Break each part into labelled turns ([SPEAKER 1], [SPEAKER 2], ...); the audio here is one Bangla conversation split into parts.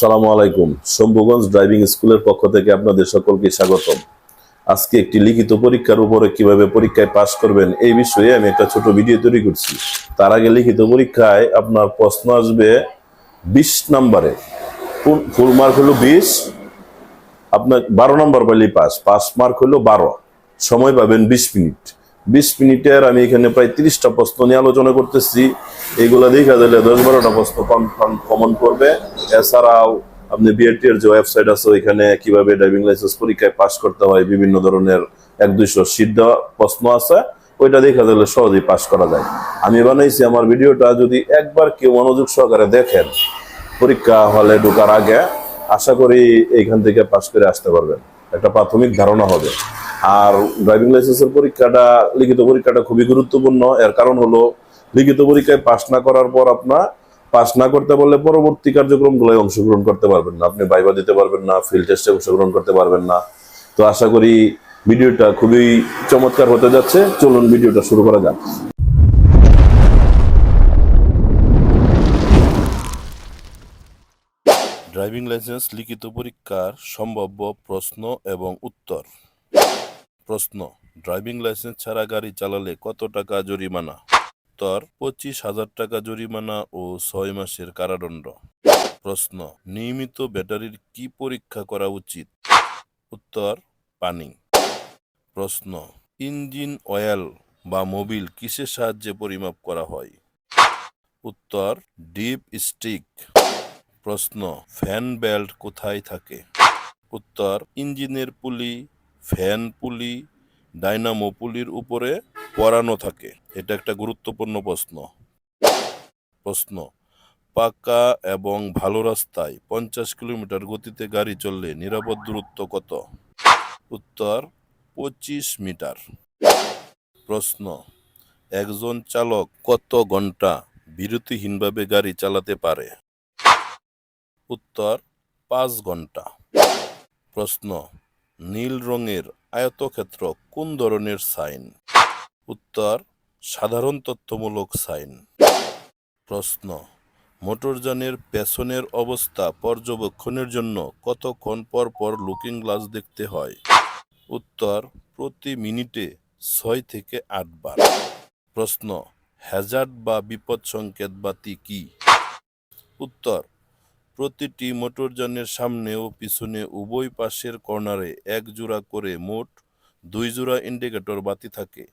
[SPEAKER 1] সালামু আলাইকুম। শম্ভুগঞ্জ ড্রাইভিং স্কুলের পক্ষ থেকে আপনাদের সকলকে স্বাগতম। আজকে একটি লিখিত পরীক্ষার উপরে কীভাবে পরীক্ষায় পাশ করবেন এই বিষয়ে আমি একটা ছোট ভিডিও তৈরি করছি। তার আগে লিখিত পরীক্ষায় আপনার প্রশ্ন আসবে বিশ নম্বরে। ফুল মার্ক হলো বিশ? আপনার বারো নম্বর পাইলে পাস পাস মার্ক হলো বারো। সময় পাবেন বিশ মিনিট। বিশ মিনিটের, আমি এখানে প্রায় তিরিশটা প্রশ্ন নিয়ে আলোচনা করতেছি। এইগুলা দেখা দিলে দশ বারোটা প্রশ্ন কমন করবে। এছাড়াও আপনি বিএডটি এর যে ওয়েবসাইট আছে, ওইখানে কীভাবে ড্রাইভিং লাইসেন্স পরীক্ষায় পাস করতে হয়, বিভিন্ন ধরনের এক দুইশো সিদ্ধ প্রশ্ন আছে, ওইটা দেখা দিলে সহজেই পাস করা যায়। আমি বানাইছি আমার ভিডিওটা, যদি একবার কেউ মনোযোগ সহকারে দেখেন, পরীক্ষা হলে ঢোকার আগে, আশা করি এইখান থেকে পাস করে আসতে পারবেন। একটা প্রাথমিক ধারণা হবে। আর ড্রাইভিং লাইসেন্সের পরীক্ষাটা, লিখিত পরীক্ষাটা খুবই গুরুত্বপূর্ণ। এর কারণ হলো, লিখিত পরীক্ষায় পাস না করার পর আপনার পাস না করতে পারলে পরবর্তী কার্যক্রমগুলোয় অংশগ্রহণ করতে পারবেন না। আপনি বাইবা দিতে পারবেন না ফিল্ড টেস্টে অংশগ্রহণ করতে পারবেন না। তো আশা করি ভিডিওটা খুবই চমৎকার হতে যাচ্ছে। চলুন ভিডিওটা শুরু করা যাক। ড্রাইভিং লাইসেন্স লিখিত পরীক্ষার সম্ভাব্য প্রশ্ন এবং উত্তর। প্রশ্ন, ড্রাইভিং লাইসেন্স ছাড়া গাড়ি চালালে কত টাকা জরিমানা? উত্তর, পঁচিশ হাজার টাকা জরিমানা ও ছয় মাসের কারাদণ্ড। প্রশ্ন, নিয়মিত ব্যাটারির কি পরীক্ষা করা উচিত? উত্তর, পানি। প্রশ্ন, ইঞ্জিন, অয়েল বা মোবিল কিসের সাহায্যে পরিমাপ করা হয়? উত্তর, ডিপ স্টিক। প্রশ্ন, ফ্যান বেল্ট কোথায় থাকে? উত্তর, ইঞ্জিনের পুলি ফ্যান পুলি, ডাইনামো পুলির উপরে পরানো থাকে। এটা একটা গুরুত্বপূর্ণ প্রশ্ন। প্রশ্ন, পাকা এবং ভালো রাস্তায় পঞ্চাশ কিলোমিটার গতিতে গাড়ি চললে নিরাপদ দূরত্ব কত? উত্তর, পঁচিশ মিটার। প্রশ্ন, একজন চালক কত ঘণ্টা বিরতিহীনভাবে গাড়ি চালাতে পারে? উত্তর, পাঁচ ঘণ্টা। প্রশ্ন নীল রঙের আয়তক্ষেত্র কোন ধরনের সাইন? উত্তর, সাধারণ তথ্যমূলক সাইন। প্রশ্ন, মোটরযানের পেছনের অবস্থা পর্যবেক্ষণের জন্য কতক্ষণ পর পর লুকিং গ্লাস দেখতে হয়? উত্তর, প্রতি মিনিটে ছয় থেকে আট বার। প্রশ্ন হ্যাজার্ড বা বিপদ সংকেত বাতি কি? উত্তর প্রতিটি মোটরযানের সামনে ও পিছনে উভয় পাশের কর্নারে এক জোড়া করে মোট দুই জোড়া ইন্ডিকেটর বাতি থাকে।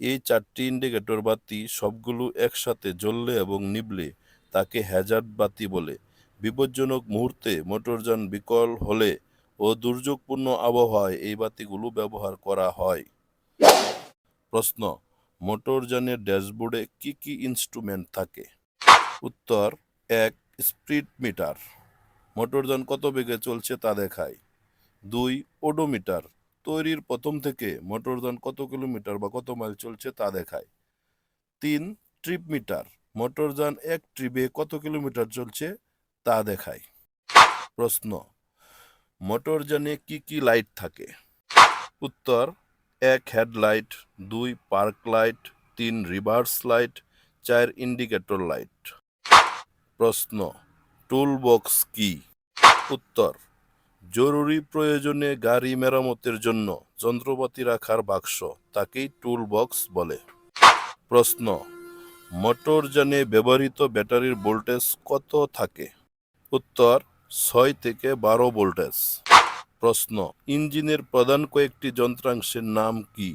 [SPEAKER 1] এই চারটি ইন্ডিকেটর বাতি সবগুলো একসাথে জ্বললে এবং নিবলে তাকে হ্যাজার্ড বাতি বলে। বিপজ্জনক মুহূর্তে মোটরযান বিকল হলে ও দুর্যোগপূর্ণ আবহাওয়ায় এই বাতিগুলো ব্যবহার করা হয়। প্রশ্ন, মোটরযানের ড্যাশবোর্ডে কি কি ইনস্ট্রুমেন্ট থাকে? উত্তর, এক স্পিড মিটার। মোটরযান কত বেগে চলছে তা দেখায় দুই ওডোমিটার। তৈরির প্রথম থেকে মোটরযান কত কিলোমিটার বা কত মাইল চলছে তা দেখায় তিন ট্রিপ মিটার। মোটরযান এক ট্রিপে কত কিলোমিটার চলছে তা দেখায় প্রশ্ন মোটরযানে কি কি লাইট থাকে? উত্তর, এক হেডলাইট, দুই পার্ক লাইট, তিন রিভার্স লাইট, চার ইন্ডিকেটর লাইট। প্রশ্ন টুল বক্স কি? উত্তর, জরুরি প্রয়োজনে গাড়ি মেরামতের জন্য যন্ত্রপাতি রাখার বাক্স, তাকেই টুল বক্স বলে। প্রশ্ন মোটরযানে ব্যবহৃত ব্যাটারির ভোল্টেজ কত থাকে? উত্তর, ছয় থেকে বারো ভোল্টেজ প্রশ্ন, ইঞ্জিনের প্রধান কয়েকটি যন্ত্রাংশের নাম কি?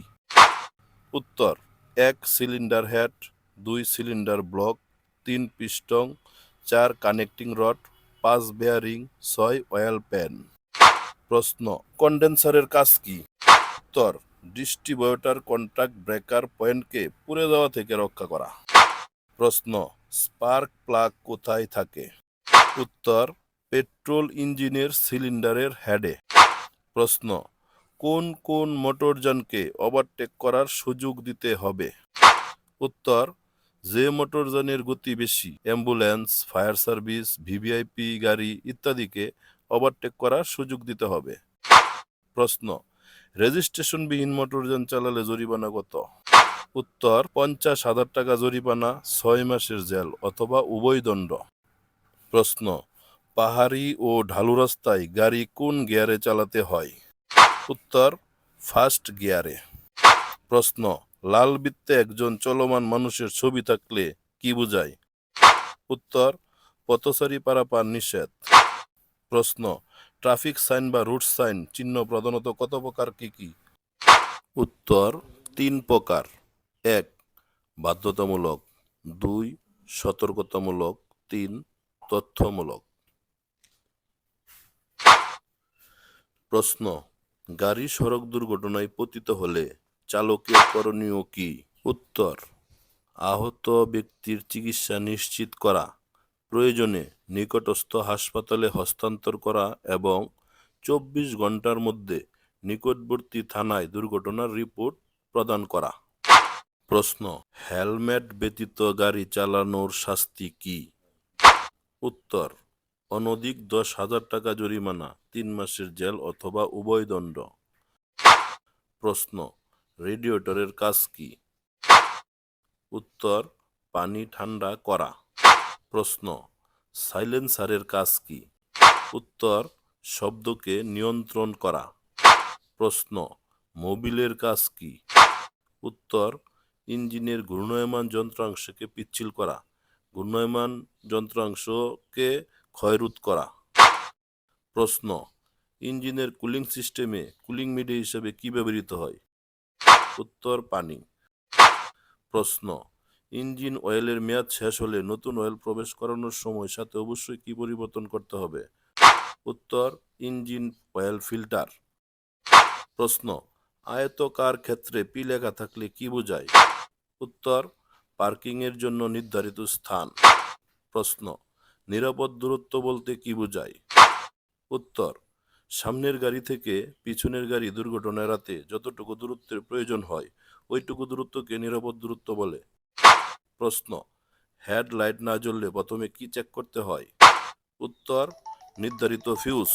[SPEAKER 1] উত্তর, এক সিলিন্ডার হেড দুই সিলিন্ডার ব্লক তিন পিস্টন চার কানেক্টিং রড, পাঁচ বেয়ারিং, ছয় অয়েল প্যান। প্রশ্ন, কন্ডেন্সারের কাজ কি? উত্তর, ডিস্ট্রিবিউটার কন্ট্যাক্ট ব্রেকার পয়েন্টকে পুড়ে যাওয়া থেকে রক্ষা করা। প্রশ্ন, স্পার্ক প্লাগ কোথায় থাকে? উত্তর, পেট্রোল ইঞ্জিনের সিলিন্ডারের হেডে। প্রশ্ন, কোন কোন মোটরযানকে ওভারটেক করার সুযোগ দিতে হবে? উত্তর যে মোটরযানের গতি বেশি, অ্যাম্বুলেন্স, ফায়ার সার্ভিস, ভিভিআইপি গাড়ি ইত্যাদিকে ওভারটেক করার সুযোগ দিতে হবে। প্রশ্ন রেজিস্ট্রেশনবিহীন মোটরযান চালালে জরিমানা কত? উত্তর, পঞ্চাশ হাজার টাকা জরিমানা, ছয় মাসের জেল অথবা উভয় দণ্ড। প্রশ্ন, পাহাড়ি ও ঢালু রাস্তায় গাড়ি কোন গিয়ারে চালাতে হয়? উত্তর ফার্স্ট গিয়ারে। প্রশ্ন লাল বৃত্তে একজন চলমান মানুষের ছবি থাকলে কি বোঝায়? উত্তর, পথচারী পারাপার নিষেধ। প্রশ্ন, ট্রাফিক সাইন বা রুট সাইন চিহ্ন প্রধানত কত প্রকার, কি কি? উত্তর, তিন প্রকার। এক, বাধ্যতামূলক। দুই, সতর্কতামূলক। তিন, তথ্যমূলক। প্রশ্ন, গাড়ি সড়ক দুর্ঘটনায় পতিত হলে চালকের করণীয় কি? উত্তর, আহত ব্যক্তির চিকিৎসা নিশ্চিত করা, প্রয়োজনে নিকটস্থ হাসপাতালে হস্তান্তর করা এবং চব্বিশ ঘণ্টার মধ্যে নিকটবর্তী থানায় দুর্ঘটনার রিপোর্ট প্রদান করা। প্রশ্ন, হেলমেট ব্যতীত গাড়ি চালানোর শাস্তি কি? উত্তর, অনধিক দশ হাজার টাকা জরিমানা, তিন মাসের জেল অথবা উভয় দণ্ড। প্রশ্ন রেডিয়েটরের কাজ কি? উত্তর, পানি ঠান্ডা করা। প্রশ্ন, সাইলেন্সারের কাজ কি? উত্তর, শব্দকে নিয়ন্ত্রণ করা। প্রশ্ন, মোবিলের কাজ কি? উত্তর, ইঞ্জিনের ঘূর্ণয়মান যন্ত্রাংশকে পিচ্ছিল করা। ঘূর্ণয়মান যন্ত্রাংশকে ক্ষয়রোধ করা। প্রশ্ন, ইঞ্জিনের কুলিং সিস্টেমে কুলিং মিডিয়া হিসেবে কি ব্যবহৃত হয়? উত্তর পানি। প্রশ্ন, ইঞ্জিন অয়েলের মেয়াদ শেষ হলে নতুন অয়েল প্রবেশ করানোর সময় সাথে অবশ্যই কি পরিবর্তন করতে হবে? উত্তর, ইঞ্জিন অয়েল ফিল্টার। প্রশ্ন, আয়তকার ক্ষেত্রে পি লেখা থাকলে কি বোঝায়? উত্তর পার্কিং এর জন্য নির্ধারিত স্থান। প্রশ্ন, নিরাপদ দূরত্ব বলতে কি বোঝায়? উত্তর সামনের গাড়ি থেকে পিছনের গাড়ি দুর্ঘটনা এড়াতে যতটুকু দূরত্বের প্রয়োজন হয়, ওইটুকু দূরত্বকে নিরাপদ দূরত্ব বলে। প্রশ্ন হেডলাইট না জ্বললে প্রথমে কি চেক করতে হয়? উত্তর, নির্ধারিত ফিউজ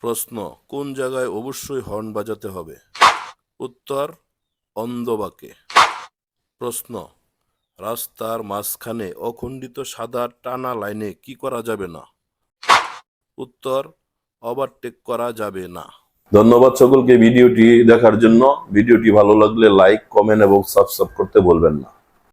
[SPEAKER 1] প্রশ্ন, কোন জায়গায় অবশ্যই হর্ন বাজাতে হবে? উত্তর, অন্ধবাকে। প্রশ্ন, রাস্তার মাঝখানে অখণ্ডিত সাদা টানা লাইনে কি করা যাবে না? উত্তর ওভারটেক করা যাবে না।
[SPEAKER 2] ধন্যবাদ সকলকে ভিডিওটি দেখার জন্য। ভিডিওটি ভালো লাগলে লাইক কমেন্ট এবং সাবস্ক্রাইব করতে বলবেন না।